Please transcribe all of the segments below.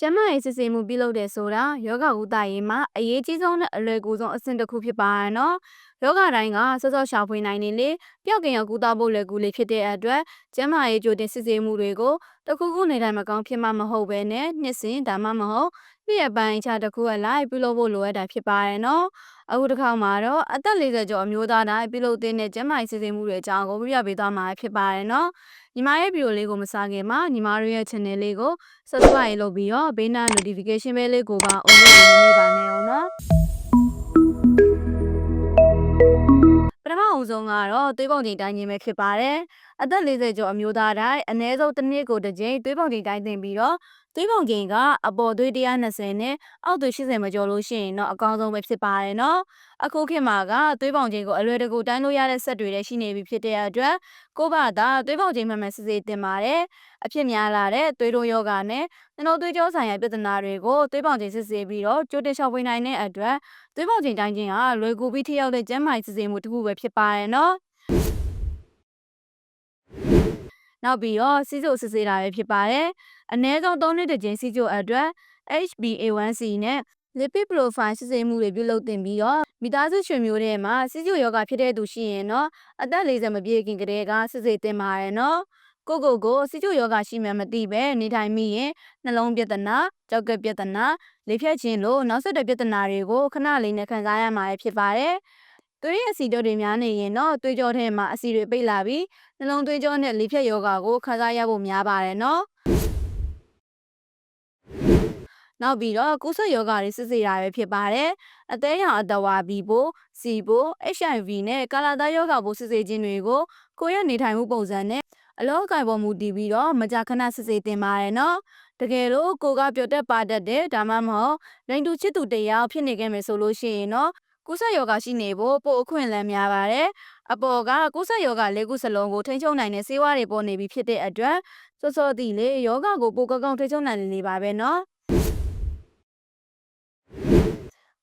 ကျန်းမာရေးစစ်ဆေးမှုပြုလုပ်တယ်ဆိုတာယောဂဝုဒရေးမှာအရေးကြီးဆုံးနဲ့အလွယ်ကူဆုံးအဆင့်တစ်ခုဖြစ်ပါရဲ့နော် ယောဂတိုင်းကစောစောရှာဖွေနိုင်နေလေပျောက်ကင်ရောက်ကူတာဖို့လွယ်ကူလေးဖြစ်တဲ့အတွက်ကျန်းမာရေးကြိုတင်စစ်ဆေးမှုတွေကိုတခုခုနေတိုင်းမကောင်းဖြစ်မှမဟုတ်ပဲနဲ့နှစ်စဉ်ဒါမှမဟုတ်ပြည့်ပိုင်းခြားတစ်ခုအလိုက်ပြုလုပ်ဖို့လိုအပ်တာဖြစ်ပါရဲ့နော်အခုတစ်ခါမှာတော့အသက်40ကျော်အမျိုးသားတိုင်းပြုလုပ်တဲ့ကျန်းမာရေးစစ်ဆေးမှုတွေအကြောင်းကိုပြပြပေးသွားမှာဖြစ်ပါရဲ့နော်ညီမရဲ့ဗီဒီယိုလေးကိုမစားခင်မှာညီမတို့ရဲ့ channel လေးကို subscribe လုပ်ပြီးတော့ဘေးနား notification bell လေးကိုပါ on လုပ်နေနေပါနဲ့အောင်နော် ပထမအဦးဆုံးကတော့သွေးပုံချိန်တိုင်းခြင်းပဲဖြစ်ပါတယ် အသက်40ကျော်အမျိုးသားတိုင်းအနည်းဆုံးတစ်နှစ်ကိုတစ်ကြိမ်သွေးပုံချိန်တိုင်းသင်ပြီးတော့သွေးပုံချိန်ကအပေါ်သွေး120နဲ့အောက်သွေး80မကျော်လို့ရှိရင်တော့အကောင်းဆုံးပဲဖြစ်ပါတယ်နော်အခုခေတ်မှာကသွေးပုံချိန်ကိုအလွယ်တကူတိုင်းလို့ရတဲ့ဆက်တွေလည်းရှိနေပြီဖြစ်တဲ့အတွက်ကိုဘာသာသွေးပုံချိန်မှန်မှန်စစ်ဆေးတင်ပါတယ်အဖြစ်များလာတဲ့သွေးတိုးယောဂနဲ့နှလုံးသွေးကြောဆိုင်ရာပြဿနာတွေကိုသွေးပုံချိန်စစ်ဆေးပြီးတော့ကြိုတင်ရှောင်ပွေနိုင်တဲ့အတွက်သွေးပုံချိန်တိုင်းခြင်းဟာလွယ်ကူပြီးထိရောက်တဲ့ကျန်းမာရေးစစ်ဆေးမှုတစ်ခုပဲဖြစ်ပါတယ်နော် နောက်ပြီးတော့စီးစို့စစ်ဆေးတာပဲဖြစ်ပါတယ်။အနည်းဆုံး၃နှစ်တစ်ကြိမ်စီးကျိုအတွက် HbA1c နဲ့ lipid profile စစ်ဆေးမှုတွေပြုလုပ်တင်ပြီးတော့မိသားစုရှင်မျိုးတွေမှာစီးကျိုယောဂဖြစ်တဲ့သူရှိရင်တော့အသက်40မပြည့်ခင်ကတည်းကစစ်ဆေးတင်ပါရနော်။ကိုကိုကိုစီးကျိုယောဂရှိမှမသိပဲနေထိုင်မိရင်နှလုံးပြဿနာ၊ကြောက်ကပြဿနာ၊လေဖြတ်ခြင်းလိုနောက်ဆက်တွဲပြဿနာတွေကိုခဏလေးနဲ့ခံစားရမှာဖြစ်ပါတယ်။ သွေးရဲ့အဆီတို့တွေများနေရင်တော့သွေးကြောထဲမှာအဆီတွေပိတ်လာပြီးနှလုံးသွေးကြောနဲ့လေဖြတ်ယောဂကိုခံစားရဖို့များပါတယ်နော်နောက်ပြီးတော့ကုသယောဂတွေစစ်ဆေးတာပဲဖြစ်ပါတယ်။အသေးရောင်အတဝါဘီပိုစီပို HIV နဲ့ကာလာသားယောဂပိုစစ်ဆေးခြင်းတွေကိုကိုယ့်ရဲ့နေထိုင်မှုပုံစံနဲ့အလောကင်ပေါ်မူတည်ပြီးတော့မကြာခဏစစ်ဆေးတင်ပါတယ်နော်။တကယ်လို့ကိုကပြောတတ်ပါတတ်တဲ့ဒါမှမဟုတ်နိုင်တူချစ်သူတယောက်ဖြစ်နေခဲ့မယ်ဆိုလို့ရှိရင်တော့ ကုသယောဂရှိနေဖို့ပို့အခွင့်အလမ်းများပါတယ်။အပေါ်ကကုသယောဂလေးခုစလုံးကိုထိန်းချုပ်နိုင်တဲ့ဆေးဝါးတွေပေါ်နေပြီဖြစ်တဲ့အတွက်စောစောတည်လေယောဂကိုပိုကောက်ကောက်ထိန်းချုပ်နိုင်နေပါပဲနော်။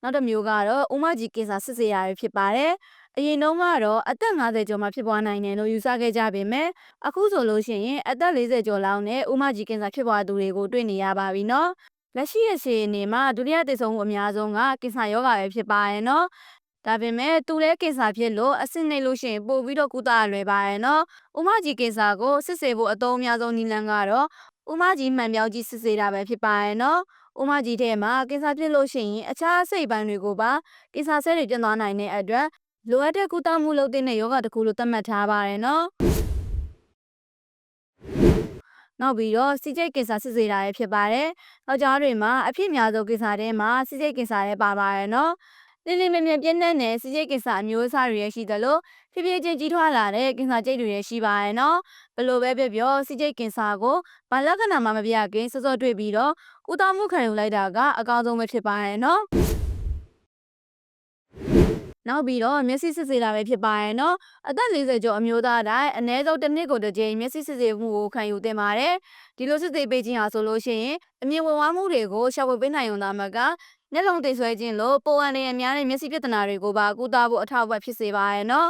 နောက်တစ်မျိုးကတော့ဥမကြီးကင်ဆာစစ်ဆေးရပဲဖြစ်ပါတယ်။အရင်တုန်းကတော့အသက်50ကျော်မှဖြစ်ပွားနိုင်တယ်လို့ယူဆခဲ့ကြပေမဲ့အခုဆိုလို့ရှိရင်အသက်40ကျော်လောက်နဲ့ဥမကြီးကင်ဆာဖြစ်ပွားသူတွေကိုတွေ့နေရပါပြီနော်။ လက်ရှိရဲ့အခြေအနေမှာဒုတိယသေဆုံးမှုအများဆုံးကကင်ဆာရောဂါပဲဖြစ်ပါရဲ့နော်။ဒါပေမဲ့သူလည်းကင်ဆာဖြစ်လို့အဆင့်နေလို့ရှိရင်ပို့ပြီးတော့ကုသရလွယ်ပါရဲ့နော်။ဥမကြီးကင်ဆာကိုစစ်ဆေးဖို့အသုံးအများဆုံးနည်းလမ်းကတော့ဥမကြီးမှန်ပြောင်းကြီးစစ်ဆေးတာပဲဖြစ်ပါရဲ့နော်။။ဥမကြီးထဲမှာကင်ဆာဖြစ်လို့ရှိရင်အခြားအစိတ်ပိုင်းတွေကိုပါကင်ဆာဆဲတွေပြန့်သွားနိုင်တဲ့အတွက်လိုအပ်တဲ့ကုသမှုလုပ်တဲ့ယောဂတစ်ခုလို့သတ်မှတ်ထားပါတယ်နော်။ နောက်ပြီးတော့စီဂျိတ်ကင်ဆာစစ်ဆေးတာရဖြစ်ပါတယ်။နောက်ကြားတွေမှာအဖြစ်များဆုံးကင်ဆာထဲမှာစီဂျိတ်ကင်ဆာလည်းပါပါတယ်နော်။လင်းလင်းမြမြပြင်းတဲ့နယ်စီဂျိတ်ကင်ဆာအမျိုးအစားတွေရရှိသလိုဖြည်းဖြည်းချင်းကြီးထွားလာတဲ့ကင်ဆာကြိတ်တွေရရှိပါရဲ့နော်ဘလို့ပဲပြောပြောစီဂျိတ်ကင်ဆာကိုဘာလက္ခဏာမှမပြခင်စောစောတွေ့ပြီးတော့ကုသမှုခံယူလိုက်တာကအကောင်းဆုံးပဲဖြစ်ပါရဲ့နော် နောက်ပြီးတော့မျက်စိစစ်ဆေးတာပဲဖြစ်ပါရဲ့နော်အသက်40ကျော်အမျိုးသားတိုင်းအနည်းဆုံးတစ်နှစ်ကိုတစ်ကြိမ်မျက်စိစစ်ဆေးမှုကိုခံယူသင့်ပါတယ်ဒီလိုစစ်ဆေးပေးခြင်းဟာဆိုလို့ရှိရင်အမြင်ဝင်ဝါမှုတွေကိုရှာဖွေပေးနိုင်ုံသာမကမျက်လုံးတိတ်ဆွဲခြင်းလို့ပိုအန်ရများတဲ့မျက်စိပြဿနာတွေကိုပါကုသဖို့အထောက်အပံ့ဖြစ်စေပါရဲ့နော်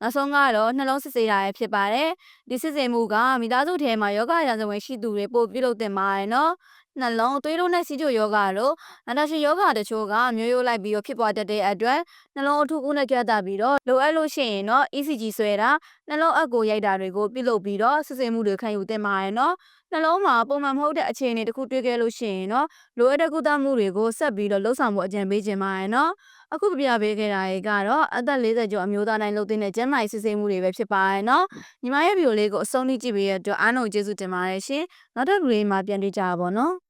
နောက်ဆုံးကတော့နှလုံးစစ်ဆေးတာရဖြစ်ပါတယ်ဒီစစ်ဆေးမှုကမိသားစုထဲမှာယောဂရာဇဝင်ရှိသူတွေပို့ပြုလုပ်တင်ပါတယ်နော်နှလုံးသွေးတို့နဲ့စီးကျိုယောဂတို့နာတာရှည်ယောဂတချို့ကမျိုးရိုးလိုက်ပြီးတော့ဖြစ်ပွားတတ်တဲ့အတွက်နှလုံးအထူးကုနဲ့ကြွတာပြီးတော့လိုအပ်လို့ရှိရင်တော့ ECG ဆွဲတာနှလုံးအပ်ကိုရိုက်တာတွေကိုပြုလုပ်ပြီးတော့စစ်ဆေးမှုတွေခံယူတင်ပါတယ်နော်နှလုံးမှာပုံမှန်မဟုတ်တဲ့အခြေအနေတစ်ခုတွေ့ခဲ့လို့ရှိရင်တော့လိုအပ်တဲ့ကုသမှုတွေကိုဆက်ပြီးတော့လှုပ်ဆောင်ဖို့အကြံပေးခြင်းပါတယ်နော်အခုပြပြပေးခဲ့တာတွေကတော့အသက်40ကျော်အမျိုးသားတိုင်းလုပ်တဲ့ကျန်းမာရေးစစ်ဆေးမှုတွေပဲဖြစ်ပါတယ်နော်ညီမရဲ့ဗီဒီယိုလေးကိုအဆုံးထိကြည့်ပေးရတဲ့အတွက်အားလုံးကျေးဇူးတင်ပါတယ်ရှင်နောက်တစ်ဗီဒီယိုမှာပြန်တွေ့ကြပါဘောနော်